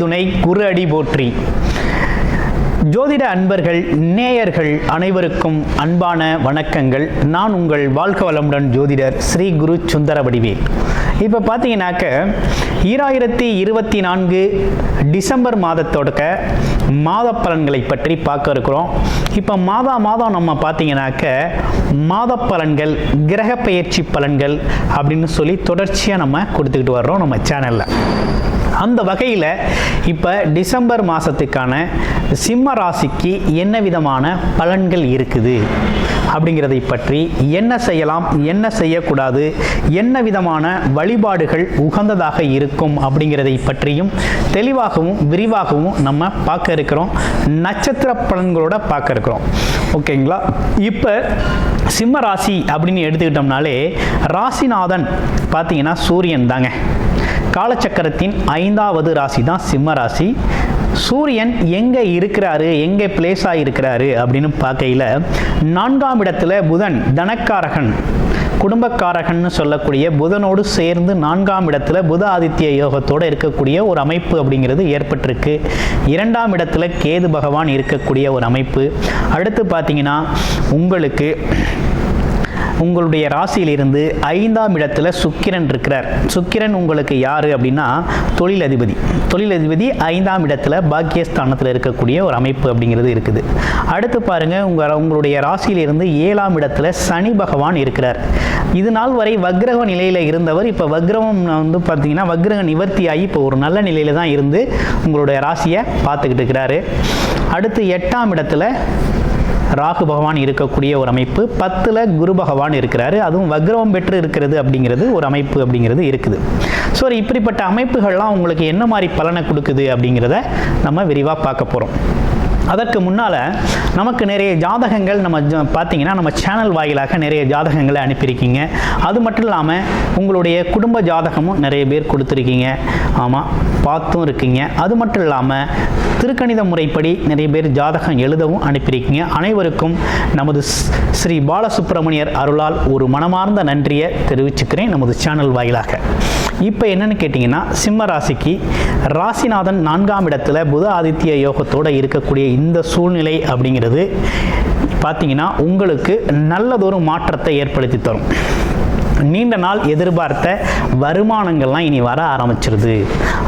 துணை குரு அடி போற்றி. ஜோதிட அன்பர்கள் நேயர்கள் அனைவருக்கும் அன்பான வணக்கங்கள். நான் உங்கள் வாழ்க வளமுடன் ஜோதிடர் ஸ்ரீ குரு சுந்தர வடிவேல் இப்போ பார்த்தீங்கன்னாக்க ஈராயிரத்தி இருபத்தி நான்கு டிசம்பர் மாதத்தோட மாத பலன்களை பற்றி பார்க்க இருக்கிறோம். இப்போ மாதா மாதம் நம்ம பார்த்தீங்கன்னாக்க மாத பலன்கள் கிரக பயிற்சி பலன்கள் அப்படின்னு சொல்லி தொடர்ச்சியாக நம்ம கொடுத்துக்கிட்டு வர்றோம் நம்ம சேனலில். அந்த வகையில் இப்போ டிசம்பர் மாதத்துக்கான சிம்ம ராசிக்கு என்ன விதமான பலன்கள் இருக்குது? அப்படிங்கிறதை பற்றி என்ன செய்யலாம் என்ன செய்யக்கூடாது என்ன விதமான வழிபாடுகள் உகந்ததாக இருக்கும் அப்படிங்கிறதை பற்றியும் தெளிவாகவும் விரிவாகவும் நம்ம பார்க்க இருக்கிறோம். நட்சத்திர பலன்களோட பார்க்க இருக்கிறோம். ஓகேங்களா? இப்போ சிம்ம ராசி அப்படின்னு எடுத்துக்கிட்டோம்னாலே ராசிநாதன் பார்த்தீங்கன்னா சூரியன் தாங்க. காலச்சக்கரத்தின் ஐந்தாவது ராசி தான் சிம்ம ராசி சூரியன் எங்கே இருக்கிறாரு? எங்கே பிளேஸ் இருக்கிறாரு? அப்படின்னு பார்க்கையில் நான்காம் இடத்துல புதன் தனக்காரகன். குடும்பக்காரகன்னு சொல்லக்கூடிய புதனோடு சேர்ந்து நான்காம் இடத்துல புத ஆதித்ய யோகத்தோடு இருக்கக்கூடிய ஒரு அமைப்பு அப்படிங்கிறது ஏற்பட்டிருக்கு. இரண்டாம் இடத்துல கேது பகவான் இருக்கக்கூடிய ஒரு அமைப்பு. அடுத்து பார்த்தீங்கன்னா உங்களுக்கு உங்களுடைய ராசியிலிருந்து ஐந்தாம் இடத்துல சுக்கிரன் இருக்கிறார். சுக்கிரன் உங்களுக்கு யார் அப்படின்னா தொழிலதிபதி. தொழிலதிபதி ஐந்தாம் இடத்துல பாக்கியஸ்தானத்தில் இருக்கக்கூடிய ஒரு அமைப்பு அப்படிங்கிறது இருக்குது. அடுத்து பாருங்க உங்க உங்களுடைய ராசியிலிருந்து ஏழாம் இடத்துல சனி பகவான் இருக்கிறார். இது நாள் வரை வக்ரக நிலையில் இருந்தவர். இப்போ வக்ரகம் வந்து பார்த்தீங்கன்னா வக்ரக நிவர்த்தி ஆகி இப்போ ஒரு நல்ல நிலையில தான் இருந்து உங்களுடைய ராசியை பார்த்துக்கிட்டு இருக்கிறாரு. அடுத்து எட்டாம் இடத்துல ராகு பகவான் இருக்கக்கூடிய ஒரு அமைப்பு. பத்தில் குரு பகவான் இருக்கிறாரு. அதுவும் வக்ரவம் பெற்று இருக்கிறது அப்படிங்கிறது ஒரு அமைப்பு அப்படிங்கிறது இருக்குது. ஸோ இப்படிப்பட்ட அமைப்புகள்லாம் உங்களுக்கு என்ன மாதிரி பலனை கொடுக்குது அப்படிங்கிறத நம்ம விரிவாக பார்க்க போகிறோம் அதற்கு முன்னால் நமக்கு நிறைய ஜாதகங்கள் நம்ம ஜ- பார்த்தீங்கன்னா நம்ம சேனல் வாயிலாக நிறைய ஜாதகங்களை அனுப்பியிருக்கீங்க. அது மட்டும் இல்லாமல் உங்களுடைய குடும்ப ஜாதகமும் நிறைய பேர் கொடுத்துருக்கீங்க. ஆமாம் பார்த்தும் இருக்கீங்க. அது மட்டும் இல்லாமல் திருக்கணித முறைப்படி நிறைய பேர் ஜாதகம் எழுதவும் அனுப்பியிருக்கீங்க. அனைவருக்கும் நமது ஸ்- ஸ்ரீ பாலசுப்ரமணியர் அருளால் ஒரு மனமார்ந்த நன்றியை தெரிவிச்சுக்கிறேன். நமது சேனல் வாயிலாக. இப்போ என்னன்னு கேட்டிங்கன்னா சிம்ம ராசிக்கு ராசிநாதன் நான்காம் இடத்துல புத ஆதித்ய யோகத்தோடு இருக்கக்கூடிய இந்த சூழ்நிலை அப்படிங்கிறது பார்த்தீங்கன்னா உங்களுக்கு நல்லதொரு மாற்றத்தை ஏற்படுத்தி தரும். நீண்ட நாள் எதிர்பார்த்த வருமானங்கள்லாம் இனி வர ஆரம்பிச்சிருது.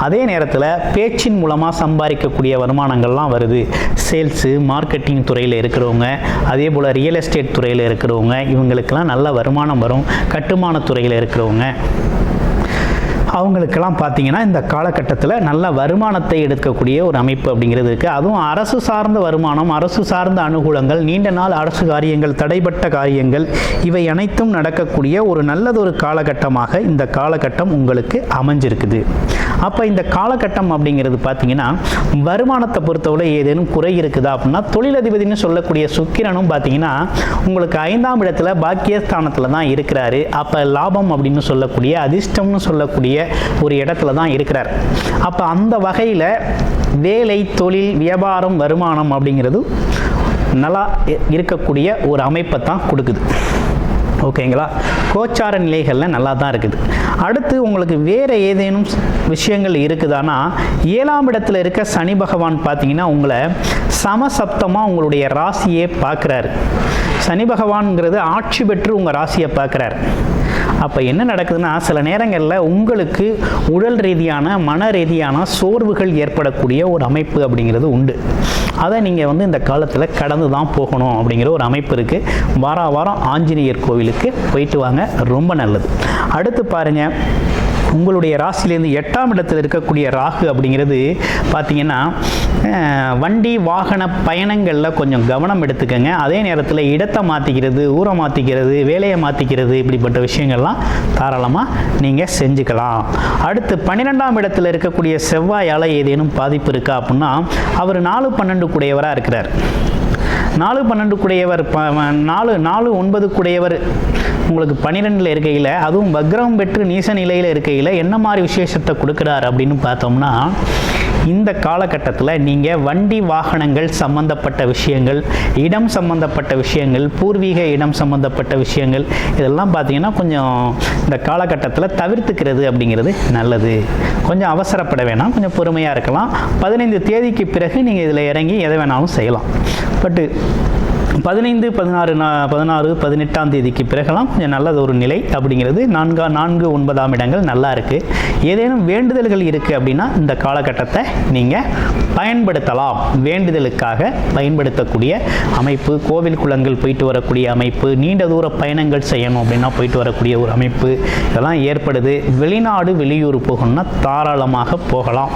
அதே நேரத்தில் பேச்சின் மூலமாக சம்பாதிக்கக்கூடிய வருமானங்கள்லாம் வருது. சேல்ஸு மார்க்கெட்டிங் துறையில் இருக்கிறவங்க அதே போல் ரியல் எஸ்டேட் துறையில் இருக்கிறவங்க இவங்களுக்கெல்லாம் நல்ல வருமானம் வரும். கட்டுமான துறையில் இருக்கிறவங்க அவங்களுக்கெல்லாம் பார்த்தீங்கன்னா இந்த காலகட்டத்தில் நல்ல வருமானத்தை எடுக்கக்கூடிய ஒரு அமைப்பு அப்படிங்கிறது இருக்குது அதுவும் அரசு சார்ந்த வருமானம் அரசு சார்ந்த அனுகூலங்கள் நீண்ட நாள் அரசு காரியங்கள் தடைப்பட்ட காரியங்கள் இவை அனைத்தும் நடக்கக்கூடிய ஒரு நல்லதொரு காலகட்டமாக இந்த காலகட்டம் உங்களுக்கு அமைஞ்சிருக்குது. அப்போ இந்த காலகட்டம் அப்படிங்கிறது பார்த்தீங்கன்னா வருமானத்தை பொறுத்தவரை ஏதேனும் குறை இருக்குதா அப்படின்னா தொழிலதிபதினு சொல்லக்கூடிய சுக்கிரனும் பார்த்தீங்கன்னா உங்களுக்கு ஐந்தாம் இடத்துல பாக்கியஸ்தானத்தில் தான் இருக்கிறாரு. அப்போ லாபம் அப்படின்னு சொல்லக்கூடிய அதிர்ஷ்டம்னு சொல்லக்கூடிய ஒரு இடத்துல தான் இருக்கிறார். அப்போ அந்த வகையில் வேலை தொழில் வியாபாரம் வருமானம் அப்படிங்கிறது நல்லா இருக்கக்கூடிய ஒரு அமைப்பை தான் கொடுக்குது. ஓகேங்களா? கோச்சார நிலைகளில் நல்லா தான் இருக்குது. அடுத்து உங்களுக்கு வேறு ஏதேனும் விஷயங்கள் இருக்குதானா? ஏழாம் இடத்துல இருக்க சனி பகவான் பார்த்தீங்கன்னா உங்களை சமசப்தமாக உங்களுடைய ராசியே பார்க்குறாரு. சனி பகவான்ங்கிறது ஆட்சி பெற்று உங்கள் ராசியை பார்க்குறாரு. அப்போ என்ன நடக்குதுன்னா சில நேரங்களில் உங்களுக்கு உடல் ரீதியான மன ரீதியான சோர்வுகள் ஏற்படக்கூடிய ஒரு அமைப்பு அப்படிங்கிறது உண்டு. அதை நீங்கள் வந்து இந்த காலத்தில் கடந்து தான் போகணும் அப்படிங்கிற ஒரு அமைப்பு இருக்குது வார வாரம் ஆஞ்சநேயர் கோவிலுக்கு போயிட்டு வாங்க. ரொம்ப நல்லது. அடுத்து பாருங்கள் உங்களுடைய ராசியிலேருந்து எட்டாம் இடத்தில் இருக்கக்கூடிய ராகு அப்படிங்கிறது பார்த்தீங்கன்னா வண்டி வாகன பயணங்களில் கொஞ்சம் கவனம் எடுத்துக்கோங்க. அதே நேரத்தில் இடத்தை மாற்றிக்கிறது ஊரை மாற்றிக்கிறது வேலையை மாற்றிக்கிறது இப்படிப்பட்ட விஷயங்கள்லாம் தாராளமாக நீங்கள் செஞ்சுக்கலாம். அடுத்து பன்னிரெண்டாம் இடத்துல இருக்கக்கூடிய செவ்வாயால் ஏதேனும் பாதிப்பு இருக்கா அப்படின்னா அவர் நாலு பன்னெண்டு கூடையவராக இருக்கிறார். நாலு பன்னெண்டு கூடையவர் நாலு நாலு ஒன்பது கூடையவர் உங்களுக்கு பன்னிரெண்டில் இருக்கையில் அதுவும் வக்ரம் பெற்று நீச நிலையில் இருக்கையில் என்ன மாதிரி விசேஷத்தை கொடுக்குறார் அப்படின்னு பார்த்தோம்னா இந்த காலகட்டத்தில் நீங்கள் வண்டி வாகனங்கள் சம்பந்தப்பட்ட விஷயங்கள் இடம் சம்பந்தப்பட்ட விஷயங்கள் பூர்வீக இடம் சம்பந்தப்பட்ட விஷயங்கள் இதெல்லாம் பார்த்தீங்கன்னா கொஞ்சம் இந்த காலகட்டத்தில் தவிர்த்துக்கிறது அப்படிங்கிறது நல்லது. கொஞ்சம் அவசரப்பட வேணாம் கொஞ்சம் பொறுமையாக இருக்கலாம். பதினைந்து தேதிக்கு பிறகு நீங்கள் இதில் இறங்கி எதை வேணாலும் செய்யலாம். பட்டு பதினைந்து பதினாறு நா பதினாறு பதினெட்டாம் தேதிக்கு பிறகெல்லாம் கொஞ்சம் நல்லது ஒரு நிலை அப்படிங்கிறது. நான்கா நான்கு ஒன்பதாம் இடங்கள் நல்லா இருக்குது ஏதேனும் வேண்டுதல்கள் இருக்குது அப்படின்னா இந்த காலகட்டத்தை நீங்கள் பயன்படுத்தலாம். வேண்டுதலுக்காக பயன்படுத்தக்கூடிய அமைப்பு கோவில் குளங்கள் போயிட்டு வரக்கூடிய அமைப்பு நீண்ட தூர பயணங்கள் செய்யணும் அப்படின்னா போயிட்டு வரக்கூடிய ஒரு அமைப்பு இதெல்லாம் ஏற்படுது. வெளிநாடு வெளியூர் போகணும்னா தாராளமாக போகலாம்.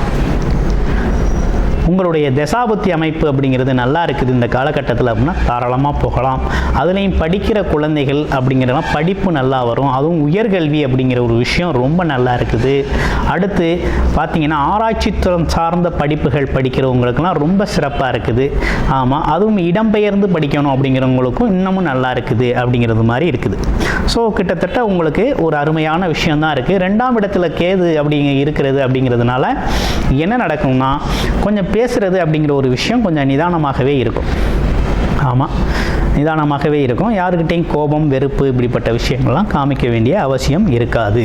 உங்களுடைய தசாபுத்தி அமைப்பு அப்படிங்கிறது நல்லா இருக்குது இந்த காலகட்டத்தில் அப்படின்னா தாராளமாக போகலாம். அதுலேயும் படிக்கிற குழந்தைகள் அப்படிங்கிறலாம் படிப்பு நல்லா வரும். அதுவும் உயர்கல்வி அப்படிங்கிற ஒரு விஷயம் ரொம்ப நல்லா இருக்குது. அடுத்து பார்த்தீங்கன்னா ஆராய்ச்சித்துறம் சார்ந்த படிப்புகள் படிக்கிறவங்களுக்கெல்லாம் ரொம்ப சிறப்பாக இருக்குது. ஆமாம் அதுவும் இடம்பெயர்ந்து படிக்கணும் அப்படிங்கிறவங்களுக்கும் இன்னமும் நல்லா இருக்குது அப்படிங்கிறது மாதிரி இருக்குது. ஸோ கிட்டத்தட்ட உங்களுக்கு ஒரு அருமையான விஷயந்தான் இருக்குது ரெண்டாம் இடத்துல கேது அப்படிங்க இருக்கிறது அப்படிங்கிறதுனால என்ன நடக்கும்னா கொஞ்சம் பேசுகிறது அப்படிங்கிற ஒரு விஷயம் கொஞ்சம் நிதானமாகவே இருக்கும். ஆமாம் நிதானமாகவே இருக்கும். யாருக்கிட்டையும் கோபம் வெறுப்பு இப்படிப்பட்ட விஷயங்கள்லாம் காமிக்க வேண்டிய அவசியம் இருக்காது.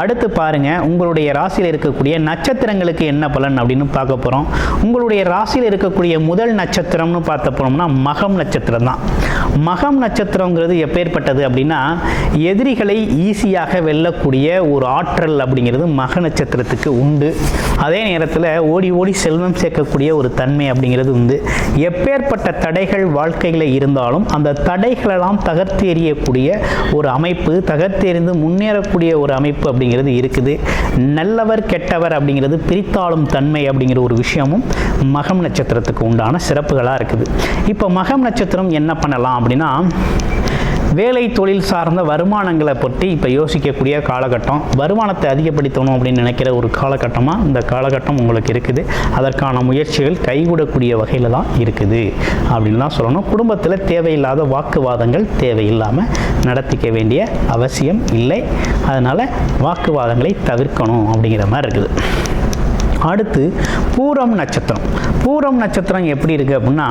அடுத்து பாருங்கள் உங்களுடைய ராசியில் இருக்கக்கூடிய நட்சத்திரங்களுக்கு என்ன பலன் அப்படின்னு பார்க்க போகிறோம் உங்களுடைய ராசியில் இருக்கக்கூடிய முதல் நட்சத்திரம்னு பார்த்த போனோம்னா மகம் நட்சத்திரம் தான் மகம் நட்சத்திரங்கிறது எப்பேற்பட்டது அப்படின்னா எதிரிகளை ஈஸியாக வெல்லக்கூடிய ஒரு ஆற்றல் அப்படிங்கிறது மக நட்சத்திரத்துக்கு உண்டு. அதே நேரத்தில் ஓடி ஓடி செல்வம் சேர்க்கக்கூடிய ஒரு தன்மை அப்படிங்கிறது உண்டு. எப்பேற்பட்ட தடைகள் வாழ்க்கையில் இருந்தாலும் அந்த தடைகளெல்லாம் தகர்த்து எறியக்கூடிய ஒரு அமைப்பு தகர்த்தெறிந்து முன்னேறக்கூடிய ஒரு அமைப்பு அப்படிங்கிறது இருக்குது. நல்லவர் கெட்டவர் அப்படிங்கிறது பிரித்தாளும் தன்மை அப்படிங்கிற ஒரு விஷயமும் மகம் நட்சத்திரத்துக்கு உண்டான சிறப்புகளாக இருக்குது. இப்போ மகம் நட்சத்திரம் என்ன பண்ணலாம்? அப்படின்னா வேலை தொழில் சார்ந்த வருமானங்களை பற்றி இப்போ யோசிக்கக்கூடிய காலகட்டம் வருமானத்தை அதிகப்படுத்தணும் அப்படின்னு நினைக்கிற ஒரு காலகட்டமாக இந்த காலகட்டம் உங்களுக்கு இருக்குது. அதற்கான முயற்சிகள் கைவிடக்கூடிய வகையில் தான் இருக்குது. அப்படின்னு தான் சொல்லணும். குடும்பத்தில் தேவையில்லாத வாக்குவாதங்கள் தேவையில்லாமல் நடத்திக்க வேண்டிய அவசியம் இல்லை. அதனால் வாக்குவாதங்களை தவிர்க்கணும் அப்படிங்கிற மாதிரி இருக்குது. அடுத்து பூரம் நட்சத்திரம். பூரம் நட்சத்திரம் எப்படி இருக்குது அப்படின்னா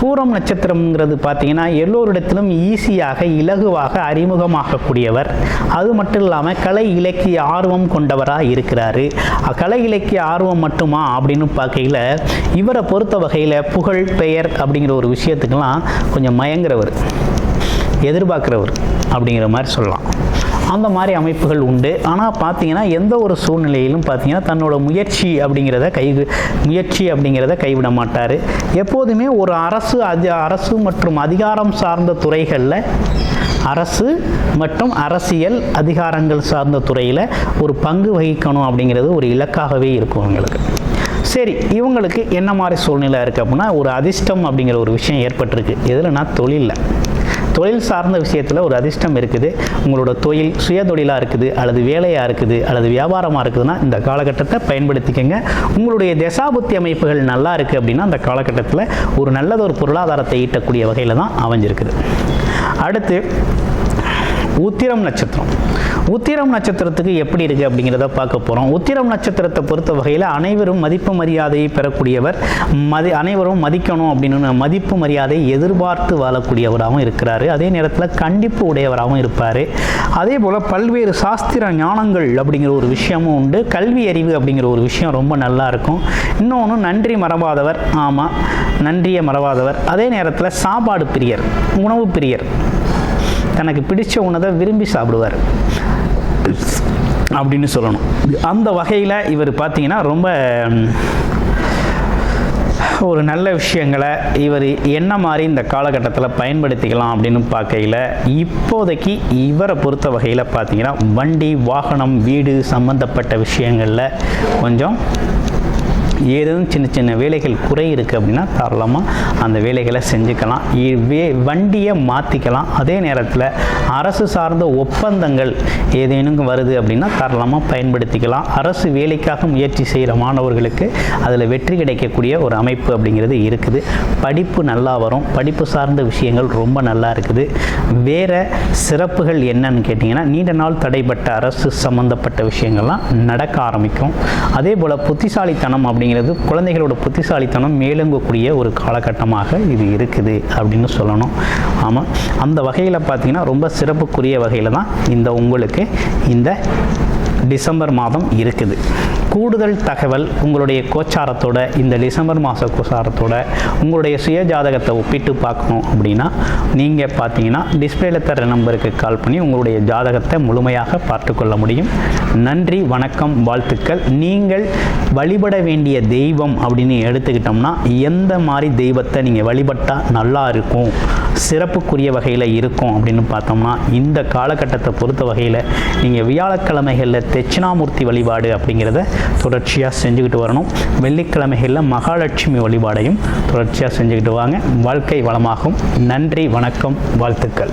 பூரம் நட்சத்திரம்ங்கிறது பார்த்தீங்கன்னா எல்லோரிடத்திலும் ஈஸியாக இலகுவாக அறிமுகமாகக்கூடியவர். அது மட்டும் இல்லாமல் கலை இலக்கிய ஆர்வம் கொண்டவராக இருக்கிறாரு. கலை இலக்கிய ஆர்வம் மட்டுமா அப்படின்னு பார்க்கையில் இவரை பொறுத்த வகையில் புகழ் பெயர் அப்படிங்கிற ஒரு விஷயத்துக்கெல்லாம் கொஞ்சம் மயங்குறவர் எதிர்பார்க்குறவர் அப்படிங்கிற மாதிரி சொல்லலாம். அந்த மாதிரி அமைப்புகள் உண்டு. ஆனால் பார்த்தீங்கன்னா எந்த ஒரு சூழ்நிலையிலும் பார்த்தீங்கன்னா தன்னோட முயற்சி அப்படிங்கிறத கை முயற்சி அப்படிங்கிறத கைவிட மாட்டார். எப்போதுமே ஒரு அரசு அதி அரசு மற்றும் அதிகாரம் சார்ந்த துறைகளில் அரசு மற்றும் அரசியல் அதிகாரங்கள் சார்ந்த துறையில் ஒரு பங்கு வகிக்கணும் அப்படிங்கிறது ஒரு இலக்காகவே இருக்கும் அவங்களுக்கு சரி இவங்களுக்கு என்ன மாதிரி சூழ்நிலை இருக்குது அப்படின்னா ஒரு அதிர்ஷ்டம் அப்படிங்கிற ஒரு விஷயம் ஏற்பட்டிருக்கு. எதுலனா தொழிலில். தொழில் சார்ந்த விஷயத்தில் ஒரு அதிர்ஷ்டம் இருக்குது. உங்களோட தொழில் சுய தொழிலாக இருக்குது அல்லது வேலையாக இருக்குது அல்லது வியாபாரமாக இருக்குதுன்னா இந்த காலகட்டத்தை பயன்படுத்திக்கங்க. உங்களுடைய தசாபுத்தி அமைப்புகள் நல்லா இருக்குது அப்படின்னா அந்த காலகட்டத்தில் ஒரு நல்லதொரு பொருளாதாரத்தை ஈட்டக்கூடிய வகையில் தான் அமைஞ்சிருக்குது. அடுத்து உத்திரம் நட்சத்திரம். உத்திரம் நட்சத்திரத்துக்கு எப்படி இருக்குது அப்படிங்கிறத பார்க்க போகிறோம் உத்திரம் நட்சத்திரத்தை பொறுத்த வகையில் அனைவரும் மதிப்பு மரியாதையை பெறக்கூடியவர் மதி அனைவரும் மதிக்கணும் அப்படின்னு மதிப்பு மரியாதையை எதிர்பார்த்து வாழக்கூடியவராகவும் இருக்கிறாரு. அதே நேரத்தில் கண்டிப்பு உடையவராகவும் இருப்பார். அதே போல் பல்வேறு சாஸ்திர ஞானங்கள் அப்படிங்கிற ஒரு விஷயமும் உண்டு. கல்வி அறிவு அப்படிங்கிற ஒரு விஷயம் ரொம்ப நல்லா இருக்கும். இன்னொன்று நன்றி மறவாதவர். ஆமாம் நன்றியை மறவாதவர். அதே நேரத்தில் சாப்பாடு பிரியர் உணவு பிரியர். தனக்கு பிடிச்ச உணவை விரும்பி சாப்பிடுவார். அப்படின்னு சொல்லணும். அந்த வகையில் இவர் பார்த்தீங்கன்னா ரொம்ப ஒரு நல்ல விஷயங்களை இவர் என்ன மாதிரி இந்த காலகட்டத்தில் பயன்படுத்திக்கலாம் அப்படின்னு பார்க்கையில் இப்போதைக்கு இவரை பொறுத்த வகையில் பார்த்தீங்கன்னா வண்டி வாகனம் வீடு சம்மந்தப்பட்ட விஷயங்களில் கொஞ்சம் ஏதேனும் சின்ன சின்ன வேலைகள் குறை இருக்குது அப்படின்னா தாராளமாக அந்த வேலைகளை செஞ்சுக்கலாம். இ- வே வண்டியை மாற்றிக்கலாம் அதே நேரத்தில் அரசு சார்ந்த ஒப்பந்தங்கள் ஏதேனும் வருது அப்படின்னா தாராளமாக பயன்படுத்திக்கலாம். அரசு வேலைக்காக முயற்சி செய்கிற மாணவர்களுக்கு அதில் வெற்றி கிடைக்கக்கூடிய ஒரு அமைப்பு அப்படிங்கிறது இருக்குது. படிப்பு நல்லா வரும். படிப்பு சார்ந்த விஷயங்கள் ரொம்ப நல்லா இருக்குது. வேறு சிறப்புகள் என்னன்னு கேட்டிங்கன்னா நீண்ட நாள் தடைப்பட்ட அரசு சம்மந்தப்பட்ட விஷயங்கள்லாம் நடக்க ஆரம்பிக்கும். அதே போல் புத்திசாலித்தனம் அப்படிங்கிறது குழந்தைகளோட புத்திசாலித்தனம் மேலோங்கக்கூடிய ஒரு காலகட்டமாக இது இருக்குது அப்படின்னு சொல்லணும். ஆமாம் அந்த வகையில் பார்த்தீங்கன்னா ரொம்ப சிறப்புக்குரிய வகையில் தான் இந்த உங்களுக்கு இந்த டிசம்பர் மாதம் இருக்குது. கூடுதல் தகவல் உங்களுடைய கோச்சாரத்தோட இந்த டிசம்பர் மாத கோச்சாரத்தோட உங்களுடைய சுய ஜாதகத்தை ஒப்பிட்டு பார்க்கணும் அப்படின்னா நீங்கள் பார்த்தீங்கன்னா டிஸ்பிளேல தர நம்பருக்கு கால் பண்ணி உங்களுடைய ஜாதகத்தை முழுமையாக பார்த்து கொள்ள முடியும். நன்றி வணக்கம் வாழ்த்துக்கள். நீங்கள் வழிபட வேண்டிய தெய்வம் அப்படின்னு எடுத்துக்கிட்டோம்னா எந்த மாதிரி தெய்வத்தை நீங்கள் வழிபட்டால் நல்லா இருக்கும் சிறப்புக்குரிய வகையில் இருக்கும் அப்படின்னு பார்த்தோம்னா இந்த காலகட்டத்தை பொறுத்த வகையில் நீங்கள் வியாழக்கிழமைகளில் தட்சிணாமூர்த்தி வழிபாடு அப்படிங்கிறத தொடர்ச்சியாக செஞ்சுக்கிட்டு வரணும். வெள்ளிக்கிழமைகளில் மகாலட்சுமி வழிபாடையும் தொடர்ச்சியாக செஞ்சுக்கிட்டு வாங்க. வாழ்க்கை வளமாகும். நன்றி வணக்கம் வாழ்த்துக்கள்.